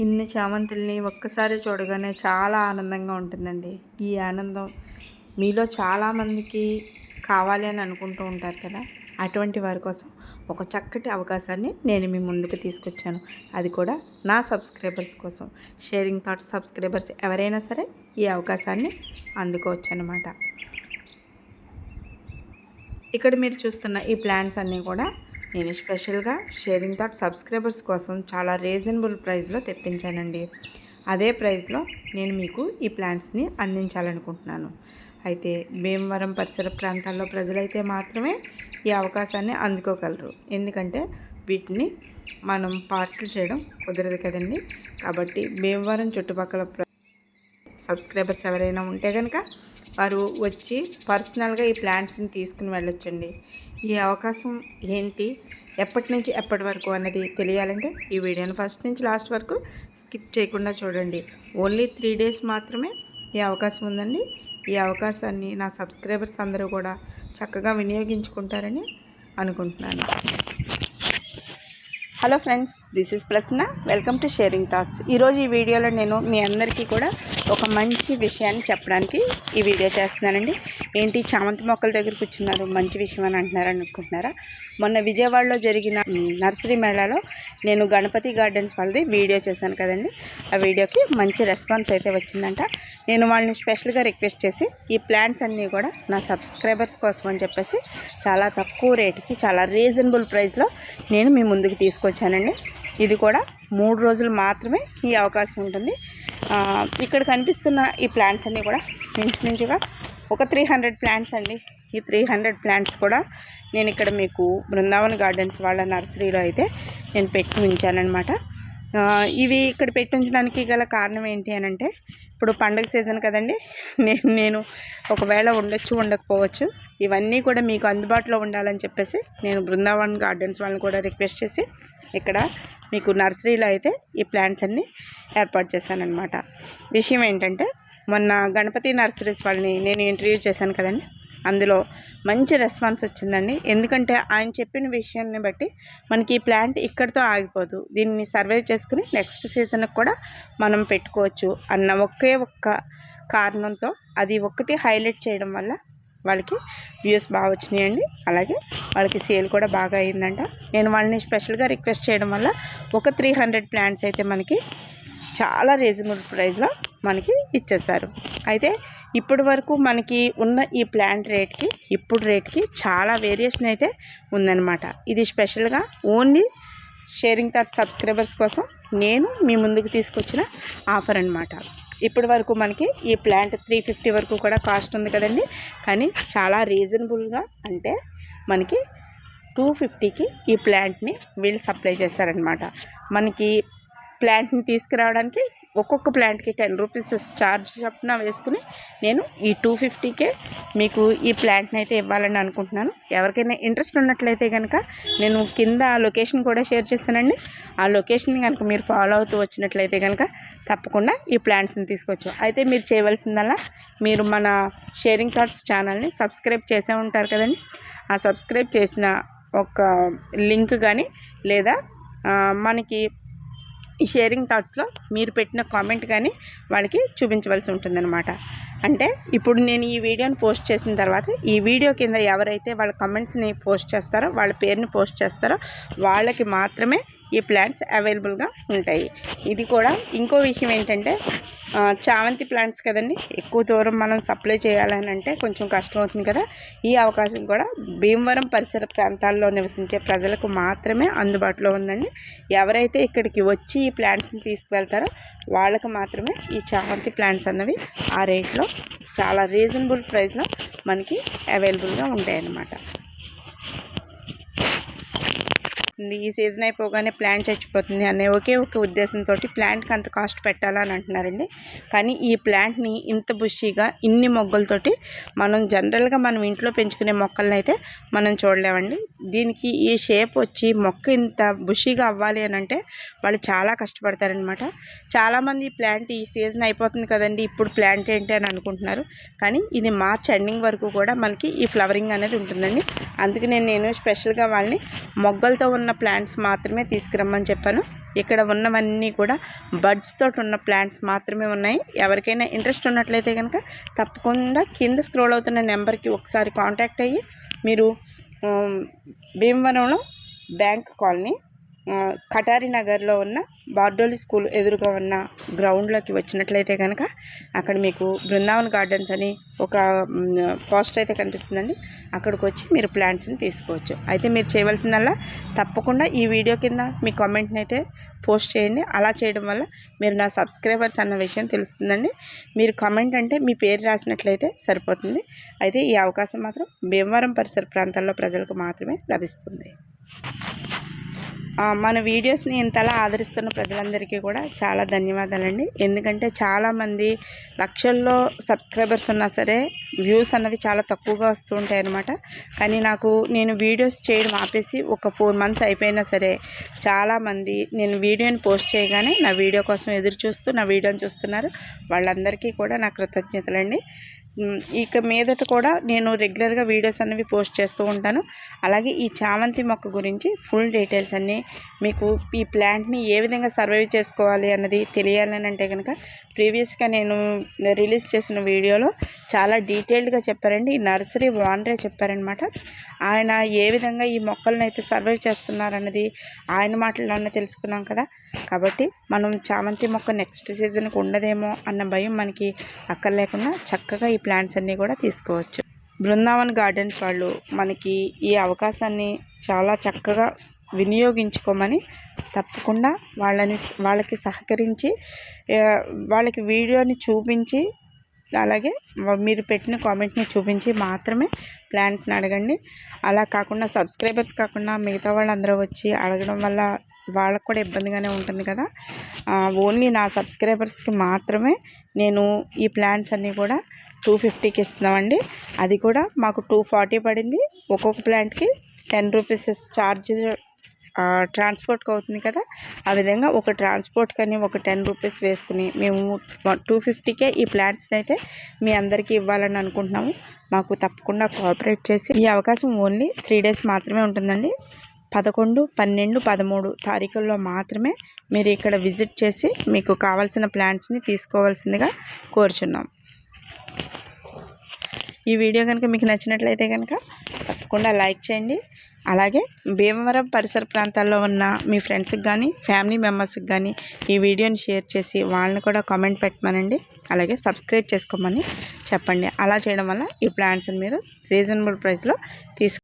ఇన్ని చామంతుల్ని ఒక్కసారి చూడగానే చాలా ఆనందంగా ఉంటుందండి. ఈ ఆనందం మీలో చాలామందికి కావాలి అని అనుకుంటూ ఉంటారు కదా? అటువంటి వారి కోసం ఒక చక్కటి అవకాశాన్ని నేను మీ ముందుకు తీసుకొచ్చాను. అది కూడా నా సబ్స్క్రైబర్స్ కోసం. షేరింగ్ థాట్స్ సబ్స్క్రైబర్స్ ఎవరైనా సరే ఈ అవకాశాన్ని అందుకోవచ్చు అనమాట ఇక్కడ మీరు చూస్తున్న ఈ ప్లాన్స్ అన్నీ కూడా నేను స్పెషల్గా షేరింగ్ థాట్ సబ్స్క్రైబర్స్ కోసం చాలా రీజనబుల్ ప్రైస్లో తెప్పించానండి. అదే ప్రైస్లో నేను మీకు ఈ ప్లాంట్స్ని అందించాలనుకుంటున్నాను. అయితే భీమవరం పరిసర ప్రాంతాల్లో ప్రజలైతే మాత్రమే ఈ అవకాశాన్ని అందుకోగలరు. ఎందుకంటే వీటిని మనం పార్సిల్ చేయడం కుదరదు కదండి. కాబట్టి భీమవరం చుట్టుపక్కల సబ్స్క్రైబర్స్ ఎవరైనా ఉంటే కనుక వారు వచ్చి పర్సనల్గా ఈ ప్లాంట్స్ని తీసుకుని వెళ్ళొచ్చండి. ఈ అవకాశం ఏంటి? ఎప్పటి నుంచి ఎప్పటి వరకు అనేది తెలియాలంటే ఈ వీడియోని ఫస్ట్ నుంచి లాస్ట్ వరకు స్కిప్ చేయకుండా చూడండి. ఓన్లీ త్రీ డేస్ మాత్రమే ఈ అవకాశం ఉందండి. ఈ అవకాశాన్ని నా సబ్స్క్రైబర్స్ అందరూ కూడా చక్కగా వినియోగించుకుంటారని అనుకుంటున్నాను. హలో ఫ్రెండ్స్ దిస్ ఇస్ ప్రశ్న వెల్కమ్ టు షేరింగ్ థాట్స్ ఈరోజు ఈ వీడియోలో నేను మీ అందరికీ కూడా ఒక మంచి విషయాన్ని చెప్పడానికి ఈ వీడియో చేస్తున్నానండి. ఏంటి చామంతి మొక్కల దగ్గర కూర్చున్నారు మంచి విషయం అని అంటున్నారు అనుకుంటున్నారా? మొన్న విజయవాడలో జరిగిన నర్సరీ మేళాలో నేను గణపతి గార్డెన్స్ వాళ్ళది వీడియో చేశాను కదండి. ఆ వీడియోకి మంచి రెస్పాన్స్ అయితే వచ్చిందంట. నేను వాళ్ళని స్పెషల్గా రిక్వెస్ట్ చేసి ఈ ప్లాంట్స్ అన్నీ కూడా నా సబ్స్క్రైబర్స్ కోసం అని చెప్పేసి చాలా తక్కువ రేటుకి చాలా రీజనబుల్ ప్రైస్లో నేను మీ ముందుకు తీసుకొచ్చాను. తీసుకొచ్చానండి ఇది కూడా మూడు రోజులు మాత్రమే ఈ అవకాశం ఉంటుంది. ఇక్కడ కనిపిస్తున్న ఈ ప్లాంట్స్ అన్నీ కూడా ఇంచుమించుగా ఒక త్రీ హండ్రెడ్ ప్లాంట్స్ అండి. ఈ త్రీ హండ్రెడ్ ప్లాంట్స్ కూడా నేను ఇక్కడ మీకు బృందావన్ గార్డెన్స్ వాళ్ళ నర్సరీలో అయితే నేను పెట్టి ఉంచానన్నమాట. ఇవి ఇక్కడ పెట్టి ఉంచడానికి గల కారణం ఏంటి అని అంటే ఇప్పుడు పండగ సీజన్ కదండి. నేను నేను ఒకవేళ ఉండొచ్చు ఉండకపోవచ్చు ఇవన్నీ కూడా మీకు అందుబాటులో ఉండాలని చెప్పేసి నేను బృందావన్ గార్డెన్స్ వాళ్ళని కూడా రిక్వెస్ట్ చేసి ఇక్కడ మీకు నర్సరీలో అయితే ఈ ప్లాంట్స్ అన్నీ ఏర్పాటు చేశానన్నమాట. విషయం ఏంటంటే మొన్న గణపతి నర్సరీస్ వాళ్ళని నేను ఇంటర్వ్యూ చేశాను కదండి. అందులో మంచి రెస్పాన్స్ వచ్చిందండి. ఎందుకంటే ఆయన చెప్పిన విషయాన్ని బట్టి మనకి ఈ ప్లాంట్ ఇక్కడితో ఆగిపోదు. దీన్ని సర్వైవ్ చేసుకుని నెక్స్ట్ సీజన్కి కూడా మనం పెట్టుకోవచ్చు అన్న ఒకే ఒక్క కారణంతో అది ఒక్కటి హైలైట్ చేయడం వల్ల వాళ్ళకి వ్యూస్ బాగా వచ్చినాయండి. అలాగే వాళ్ళకి సేల్ కూడా బాగా అయిందంట. నేను వాళ్ళని స్పెషల్గా రిక్వెస్ట్ చేయడం వల్ల ఒక త్రీ హండ్రెడ్ ప్లాంట్స్ అయితే మనకి చాలా రీజనబుల్ ప్రైస్లో మనకి ఇచ్చేసారు. అయితే ఇప్పటి వరకు మనకి ఉన్న ఈ ప్లాంట్ రేట్కి ఇప్పుడు రేట్కి చాలా వేరియేషన్ అయితే ఉందన్నమాట. ఇది స్పెషల్గా ఓన్లీ షేరింగ్ థాట్ సబ్స్క్రైబర్స్ కోసం నేను మీ ముందుకు తీసుకొచ్చిన ఆఫర్ అనమాట ఇప్పటి వరకు మనకి ఈ ప్లాంట్ త్రీ ఫిఫ్టీ వరకు కూడా కాస్ట్ ఉంది కదండి. కానీ చాలా రీజనబుల్గా అంటే మనకి టూ ఫిఫ్టీకి ఈ ప్లాంట్ని వీళ్ళు సప్లై చేస్తారనమాట మనకి ప్లాంట్ని తీసుకురావడానికి ఒక్కొక్క ప్లాంట్కి టెన్ రూపీస్ ఛార్జ్ చప్పున వేసుకుని నేను ఈ టూ ఫిఫ్టీకే మీకు ఈ ప్లాంట్ని అయితే ఇవ్వాలని అనుకుంటున్నాను. ఎవరికైనా ఇంట్రెస్ట్ ఉన్నట్లయితే కనుక నేను కింద లొకేషన్ కూడా షేర్ చేస్తానండి. ఆ లొకేషన్ కనుక మీరు ఫాలో అవుతూ వచ్చినట్లయితే కనుక తప్పకుండా ఈ ప్లాంట్స్ని తీసుకోవచ్చు. అయితే మీరు చేయవలసిందల్లా మీరు మన షేరింగ్ థాట్స్ ఛానల్ని సబ్స్క్రైబ్ చేసే ఉంటారు కదండి. ఆ సబ్స్క్రైబ్ చేసిన ఒక లింక్ కానీ లేదా మనకి ఈ షేరింగ్ థాట్స్లో మీరు పెట్టిన కామెంట్ కానీ వాళ్ళకి చూపించవలసి ఉంటుందన్నమాట. అంటే ఇప్పుడు నేను ఈ వీడియోని పోస్ట్ చేసిన తర్వాత ఈ వీడియో కింద ఎవరైతే వాళ్ళ కమెంట్స్ని పోస్ట్ చేస్తారో వాళ్ళ పేరుని పోస్ట్ చేస్తారో వాళ్ళకి మాత్రమే ఈ ప్లాంట్స్ అవైలబుల్గా ఉంటాయి. ఇది కూడా ఇంకో విషయం ఏంటంటే చామంతి ప్లాంట్స్ కదండి ఎక్కువ దూరం మనం సప్లై చేయాలని అంటే కొంచెం కష్టం అవుతుంది కదా. ఈ అవకాశం కూడా భీమవరం పరిసర ప్రాంతాల్లో నివసించే ప్రజలకు మాత్రమే అందుబాటులో ఉందండి. ఎవరైతే ఇక్కడికి వచ్చి ఈ ప్లాంట్స్ని తీసుకువెళ్తారో వాళ్ళకు మాత్రమే ఈ చామంతి ప్లాంట్స్ అన్నవి ఆ రేట్లో చాలా రీజనబుల్ ప్రైస్లో మనకి అవైలబుల్గా ఉంటాయి అన్నమాట ఈ సీజన్ అయిపోగానే ప్లాంట్ చచ్చిపోతుంది అనే ఒకే ఒక ఉద్దేశంతో ప్లాంట్కి అంత కాస్ట్ పెట్టాలని అంటున్నారండి. కానీ ఈ ప్లాంట్ని ఇంత బుషీగా ఇన్ని మొగ్గలతోటి మనం జనరల్గా మనం ఇంట్లో పెంచుకునే మొక్కలను అయితే మనం చూడలేమండి. దీనికి ఈ షేప్ వచ్చి మొక్క ఇంత బుషీగా అవ్వాలి అని అంటే వాళ్ళు చాలా కష్టపడతారనమాట చాలామంది ఈ ప్లాంట్ ఈ సీజన్ అయిపోతుంది కదండి ఇప్పుడు ప్లాంట్ ఏంటి అని అనుకుంటున్నారు. కానీ ఇది మార్చ్ ఎండింగ్ వరకు కూడా మనకి ఈ ఫ్లవరింగ్ అనేది ఉంటుందండి. అందుకనే నేను స్పెషల్గా వాళ్ళని మొగ్గలతో ఉన్న ప్లాంట్స్ మాత్రమే తీసుకురమ్మని చెప్పాను. ఇక్కడ ఉన్నవన్నీ కూడా బడ్స్ తోటి ఉన్న ప్లాంట్స్ మాత్రమే ఉన్నాయి. ఎవరికైనా ఇంట్రెస్ట్ ఉన్నట్లయితే కనుక తప్పకుండా కింద స్క్రోల్ అవుతున్న నెంబర్కి ఒకసారి కాంటాక్ట్ అయ్యి మీరు భీమవరంలో బ్యాంక్ కాలనీ కటారి నగర్లో ఉన్న బార్డోలి స్కూల్ ఎదురుగా ఉన్న గ్రౌండ్లోకి వచ్చినట్లయితే కనుక అక్కడ మీకు బృందావన్ గార్డెన్స్ అని ఒక పోస్టర్ అయితే కనిపిస్తుందండి. అక్కడికి వచ్చి మీరు ప్లాంట్స్ని తీసుకోవచ్చు. అయితే మీరు చేయవలసిందల్లా తప్పకుండా ఈ వీడియో కింద మీ కామెంట్ని అయితే పోస్ట్ చేయండి. అలా చేయడం వల్ల మీరు నా సబ్స్క్రైబర్స్ అన్న విషయం తెలుస్తుందండి. మీరు కామెంట్ అంటే మీ పేరు రాసినట్లయితే సరిపోతుంది. అయితే ఈ అవకాశం మాత్రం భీమవరం పరిసర ప్రాంతాల్లో ప్రజలకు మాత్రమే లభిస్తుంది. మన వీడియోస్ని ఇంతలా ఆదరిస్తున్న ప్రజలందరికీ కూడా చాలా ధన్యవాదాలండి. ఎందుకంటే చాలామంది లక్షల్లో సబ్స్క్రైబర్స్ ఉన్నా సరే వ్యూస్ అన్నవి చాలా తక్కువగా వస్తూ ఉంటాయి అన్నమాట కానీ నాకు నేను వీడియోస్ చేయడం ఆపేసి ఒక ఫోర్ మంత్స్ అయిపోయినా సరే చాలామంది నేను వీడియోని పోస్ట్ చేయగానే నా వీడియో కోసం ఎదురు చూస్తూ నా వీడియోని చూస్తున్నారు. వాళ్ళందరికీ కూడా నా కృతజ్ఞతలండి. ఇక మీదట కూడా నేను రెగ్యులర్గా వీడియోస్ అనేవి పోస్ట్ చేస్తూ ఉంటాను. అలాగే ఈ చామంతి మొక్క గురించి ఫుల్ డీటెయిల్స్ అన్నీ మీకు ఈ ప్లాంట్ని ఏ విధంగా సర్వైవ్ చేసుకోవాలి అన్నది తెలియాలని అంటే కనుక ప్రీవియస్గా నేను రిలీజ్ చేసిన వీడియోలో చాలా డీటెయిల్డ్గా చెప్పారండి. నర్సరీ ఓనరే చెప్పారనమాట. ఆయన ఏ విధంగా ఈ మొక్కలను అయితే సర్వైవ్ చేస్తున్నారన్నది ఆయన మాటల్లోనే తెలుసుకున్నాం కదా. కాబట్టి మనం చామంతి మొక్క నెక్స్ట్ సీజన్కి ఉండదేమో అన్న భయం మనకి అక్కర్లేకుండా చక్కగా ఈ ప్లాంట్స్ అన్నీ కూడా తీసుకోవచ్చు. బృందావన్ గార్డెన్స్ వాళ్ళు మనకి ఈ అవకాశాన్ని చాలా చక్కగా వినియోగించుకోమని తప్పకుండా వాళ్ళని వాళ్ళకి సహకరించి వాళ్ళకి వీడియోని చూపించి అలాగే మీరు పెట్టిన కామెంట్ని చూపించి మాత్రమే ప్లాన్స్ని అడగండి. అలా కాకుండా సబ్స్క్రైబర్స్ కాకుండా మిగతా వాళ్ళందరూ వచ్చి అడగడం వల్ల వాళ్ళకు కూడా ఇబ్బందిగానే ఉంటుంది కదా. ఓన్లీ నా సబ్స్క్రైబర్స్కి మాత్రమే నేను ఈ ప్లాన్స్ అన్నీ కూడా టూ ఫిఫ్టీకి ఇస్తున్నామండి. అది కూడా మాకు టూ ఫార్టీ పడింది. ఒక్కొక్క ప్లాంట్కి టెన్ రూపీస్ ఛార్జ్ ట్రాన్స్పోర్ట్కి అవుతుంది కదా? ఆ విధంగా ఒక ట్రాన్స్పోర్ట్ కానీ ఒక టెన్ రూపీస్ వేసుకుని మేము టూ ఫిఫ్టీకే ఈ ప్లాంట్స్ని అయితే మీ అందరికీ ఇవ్వాలని అనుకుంటున్నాము. మాకు తప్పకుండా కోఆపరేట్ చేసి ఈ అవకాశం ఓన్లీ త్రీ డేస్ మాత్రమే ఉంటుందండి. పదకొండు పన్నెండు పదమూడు తారీఖుల్లో మాత్రమే మీరు ఇక్కడ విజిట్ చేసి మీకు కావాల్సిన ప్లాంట్స్ని తీసుకోవాల్సిందిగా కోరుచున్నాం. ఈ వీడియో కనుక మీకు నచ్చినట్లయితే కనుక తప్పకుండా లైక్ చేయండి. అలాగే భీమవరం పరిసర ప్రాంతాల్లో ఉన్న మీ ఫ్రెండ్స్కి కానీ ఫ్యామిలీ మెంబర్స్కి కానీ ఈ వీడియోని షేర్ చేసి వాళ్ళని కూడా కామెంట్ పెట్టమనండి. అలాగే సబ్స్క్రైబ్ చేసుకోమని చెప్పండి. అలా చేయడం వల్ల ఈ ప్లాంట్స్ని మీరు రీజనబుల్ ప్రైస్లో తీసుకు